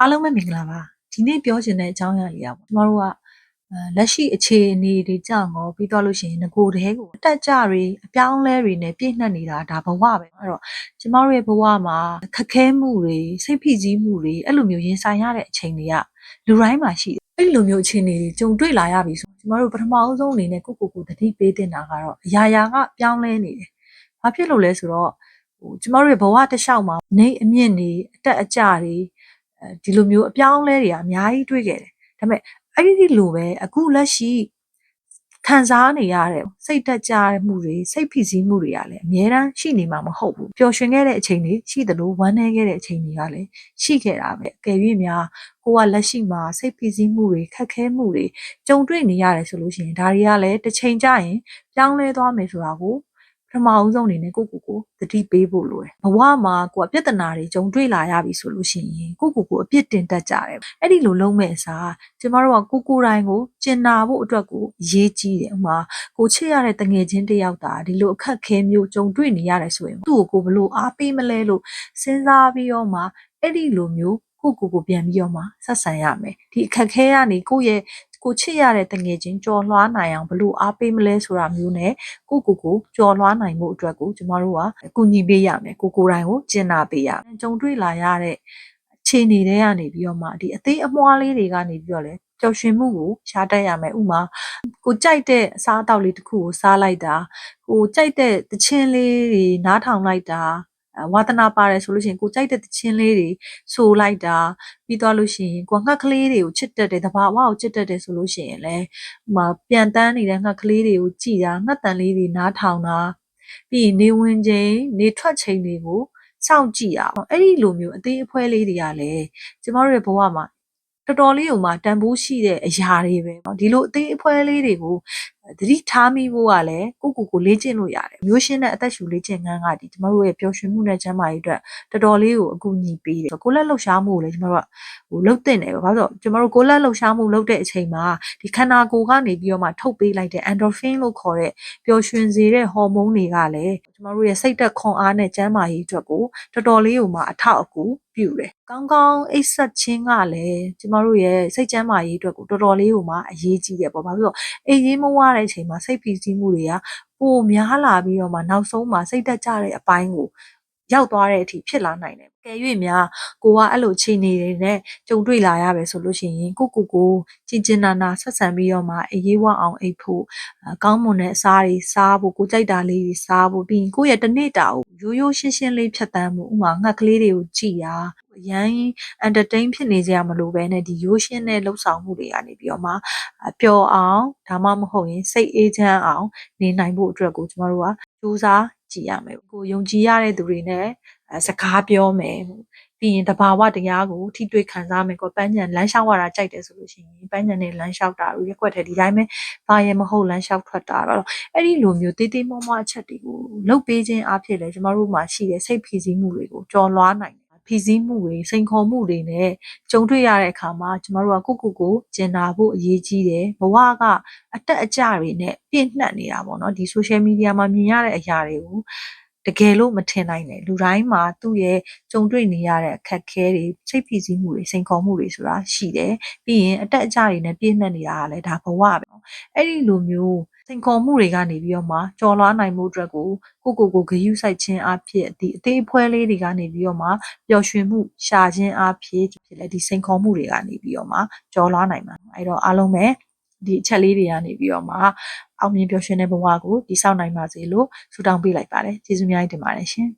အားလုံးပဲမင်္ဂလာပါဒီနေ့ပြောချင်တဲ့အကြောင်းအရာလေးอ่ะပေါ့ကျမတို့ကအဲလက်ရှိအခြေအနေတွေကြောင့်ရောပြီးတော့လို့ရှိရင်ငကိုတည်းကိုအတက်ကြတွေအပြောင်းလဲတွေနဲ့ပြည့်နှက်နေတာဒါဘဝပဲအဲ့တော့ကျမတို့ရဲ့ဘဝမှာခက်ခဲမှုတွေစိတ်ဖိစီးမှုတွေအဲ့လိုမျိုးရင်ဆိုင်ရတဲ့အချိန်တွေကလူတိုင်းမှာရှိတယ်အဲ့လိုမျိုးအခြေအနေတွေကြုံတွေ့လာရပြီဆိုကျမတို့ပထမအဆုံးအနေနဲ့ကိုကိုကိုတတိပေးတင်တာကတော့အရာရာကပြောင်းလဲနေတယ်ဘာဖြစ်လို့လဲဆိုတော့ဟိုကျမတို့ရဲ့ဘဝတစ်လျှောက်မှာနေအမြင့်နေအတက်အကျတွေအဲ ဒီလိုမျိုးအပြောင်းအလဲတွေကအများကြီးတွေ့ခဲ့တယ်ဒါပေမဲ့အဲ့ဒီလိုပဲအခုလက်ရှိခံစားနေရတဲ့စိတ်တက်ကြမှုတွေစိတ်ဖိစီးမှုတွေကလည်းအများတန်းရှိနေမှာမဟုတ်ဘူးပျော်ရွှင်ခဲ့တဲ့အချိန်တွေရှိသလိုဝမ်းနည်းခဲ့တဲ့အချိန်တွေကလည်းရှိခဲ့တာပဲအကယ်၍များကိုကလက်ရှိမှာစိတ်ဖိစီးမှုတွေခက်ခဲမှုတွေကြုံတွေ့နေရတယ်ဆိုလို့ရှိရင်ဒါတွေကလည်းတစ်ချိန်ကျရင်ပြောင်းလဲသွားမယ်ဆိုတာကိုပထ မအဦးဆုံးအနေနဲ့ကိုကိုကိုသတိပေးဖို့လိုတယ်ဘဝမှာကိုကပြဿနာတွေကြုံတွေ့လာရပြီဆိုလို့ရှိရင်ကိုကိုကိုအပြစ်တင်တတ်ကြတယ်အဲ့ဒီလိုလုံးမဲ့အစားကျမတို့ကကိုကိုတိုင်းကိုကျင်နာဖို့အတွက်ကိုအရေးကြီးတယ်ဥမာကိုချစ်ရတဲ့တငယ်ချင်းတယောက်တာဒီလိုအခက်ခဲမျိုးကြုံတွေ့နေရတယ်ဆိုရင်သူ့ကိုကိုဘလို့အားပေးမလဲလို့စဉ်းစားပြီးတော့မှအဲ့ဒီလိုမျိုး ကိုကိုကိုပြန်ပြီးတော့မှဆက်ဆံရမယ်ဒီအခက်ခဲကနေကိုယ့်ရဲ့ကိုချစ်ရတဲ့တငယ်ချင်းကြော်လွှားနိုင်အောင်ဘလို့အားပေးမလဲဆိုတာမျိုးနဲ့ကိုကိုကိုကြော်လွှားနိုင်မှုအတွက်ကိုကျမတို့ကအကူအညီပေးရမယ်ကိုကိုတိုင်းကိုကျင်နာပေးရမယ်ကြုံတွေ့လာရတဲ့ခြေနေတွေကနေပြီးတော့မှဒီအသေးအမွှားလေးတွေကနေပြီးတော့လဲပျော်ရွှင်မှုကိုရှားတတ်ရမယ်ဥမာကိုကြိုက်တဲ့အစားအသောက်လေးတစ်ခုကိုစားလိုက်တာကိုကြိုက်တဲ့သချင်းလေးတွေနားထောင်လိုက်တာ ဝါသနာပါတယ်ဆိုလို့ရှိရင်ကိုကြိုက်တဲ့သချင်းလေးတွေဆိုလိုက်တာပြီးသွားလို့ရှိရင်ကိုငှက်ကလေးတွေကိုချစ်တတ်တယ်တဘာဝကိုချစ်တတ်တယ်ဆိုလို့ရှိရင်လည်းဟိုမှာပြန်တန်းနေတဲ့ငှက်ကလေးတွေကိုကြည်တာငှက်တန်လေးတွေနားထောင်တာပြီးရင်နေဝင်ချိန်နေထွက်ချိန်တွေကိုစောင့်ကြည့်ရအောင်အဲ့ဒီလိုမျိုးအသေးအဖွဲလေးတွေကလည်းကျမတို့ရဲ့ဘဝမှာတော်တော်လေးကိုမှတန်ဖိုးရှိတဲ့အရာတွေပဲเนาะဒီလိုအသေးအဖွဲလေးတွေကို သတိထားမိဖို့ကလည်းကိုကိုကိုလေ့ကျင့်လို့ရတယ်မျိုးရှင်းတဲ့အသက်ရှူလေ့ကျင့်ခန်းကဒီကျမတို့ရဲ့ပျော်ရွှင်မှုနဲ့ကျန်းမာရေးအတွက်တော်တော်လေးကိုအကူအညီပေးတယ်ကိုလက်လှုပ်ရှားမှုကိုလည်းကျမတို့ကဟိုလှုပ်တင်တယ်ပဲဘာလို့ကျမတို့ကိုလက်လှုပ်ရှားမှုလှုပ်တဲ့အချိန်မှာဒီခန္ဓာကိုယ်ကနေပြီးတော့မှထုတ်ပေးလိုက်တဲ့ endorphin လို့ခေါ်တဲ့ပျော်ရွှင်စေတဲ့ဟော်မုန်းတွေကလည်းကျမတို့ရဲ့စိတ်သက်ခွန်အားနဲ့ကျန်းမာရေးအတွက်ကိုတော်တော်လေးကိုမှအထောက်အကူပြုတယ်။ကောင်းကောင်းအိပ်ဆက်ခြင်းကလည်းကျမတို့ရဲ့စိတ်ကျန်းမာရေးအတွက်ကိုတော်တော်လေးကိုမှအရေးကြီးတယ်ပေါ့။ဘာလို့လဲဆိုတော့အိပ်ရေးမဝတဲ့အချိန်မှာစိတ်ဖိစီးမှုတွေကပိုများလာပြီးတော့မှနောက်ဆုံးမှာစိတ်သက်ကြတဲ့အပိုင်းကိုရောက်သွားတဲ့အထိဖြစ်လာနိုင်တယ်။ကယ်၍များကိုကအဲ့လိုခြေနေတွေနဲ့ကြုံတွေ့လာရပဲဆိုလို့ရှိရင်ကိုကိုကိုကျင်ကျင်နာနာဆက်ဆံပြီးတော့မှအေးဝအောင်အိပ်ဖို့ကောင်းမွန်တဲ့အစားတွေစားဖို့ကိုကြိုက်တာလေးတွေစားဖို့ပြီးရင်ကိုယ့်ရဲ့တနေ့တာကိုရိုးရိုးရှင်းရှင်းလေးဖြတ်တန်းမှုဥမာငှက်ကလေးတွေကိုကြည် တာရန် entertain ဖြစ်နေကြရမလို့ပဲနဲ့ဒီရိုးရှင်းတဲ့လှုပ်ဆောင်မှုတွေကနေပြီးတော့မှပျော်အောင်ဒါမှမဟုတ်ရင်စိတ်အေးချမ်းအောင်နေနိုင်ဖို့အတွက်ကိုကျမတို့ကစူးစမ်းကြည့်ရမယ်ကိုယုံကြည်ရတဲ့သူတွေနဲ့စကားပြောမယ်ပြီးရင်တဘာဝတရားကိုထိတွေ့ခံစားမယ်ကိုပန်းညံလမ်းလျှောက်ရတာကြိုက်တယ်ဆိုလို့ရှိရင်ပန်းညံနဲ့လမ်းလျှောက်တာကိုရက်ွက်တယ်ဒီတိုင်းပဲဘာရမဟုတ်လမ်းလျှောက်ထွက်တာတော့အဲ့ဒီလိုမျိုးတေးသေးမွမွအချက်တွေကိုလှုပ်ပေးခြင်းအဖြစ်လဲကျမတို့မှာရှိတဲ့စိတ်ဖိစီးမှုတွေကိုကြော်လွှားနိုင် ဖိစီးမှုတွေစိန်ခေါ်မှုတွေနဲ့ကြုံတွေ့ရတဲ့အခါမှာကျမတို့ကကိုကိုကိုကျင်နာဖို့အရေးကြီးတယ်ဘဝကအတက်အကျတွေနဲ့ပြည့်နှက်နေတာပေါ့နော်ဒီ social media မှာမြင်ရတဲ့အရာတွေကို တကယ်လို့မထင်နိုင်နဲ့လူတိုင်းမှာသူ့ရဲ့ကြုံတွေ့နေရတဲ့အခက်အခဲတွေစိတ်ဖိစီးမှုတွေစိန်ခေါ်မှုတွေဆိုတာရှိတယ်ပြီးရင်အတက်အကျတွေနဲ့ပြည့်နှက်နေတာကလည်းဒါဘဝပဲအဲ့ဒီလိုမျိုးစိန်ခေါ်မှုတွေကနေပြီးတော့မှကြော်လွှားနိုင်မှုအတွက်ကိုကိုကိုကိုဂရုစိုက်ခြင်းအဖြစ်ဒီအသေးအဖွဲလေးတွေကနေပြီးတော့မှပျော်ရွှင်မှုရှာခြင်းအဖြစ်ဖြစ်လဲဒီစိန်ခေါ်မှုတွေကနေပြီးတော့မှကြော်လွှားနိုင်မှာအဲ့တော့အားလုံးပဲ ဒီအချက်လေးတွေကနေပြီးတော့မှအောင်မြင်ပျော်ရွှင်တဲ့ဘဝကိုတည်ဆောက်နိုင်ပါစေလို့ဆုတောင်းပေးလိုက်ပါတယ်ကျေးဇူးများတင်ပါတယ်ရှင်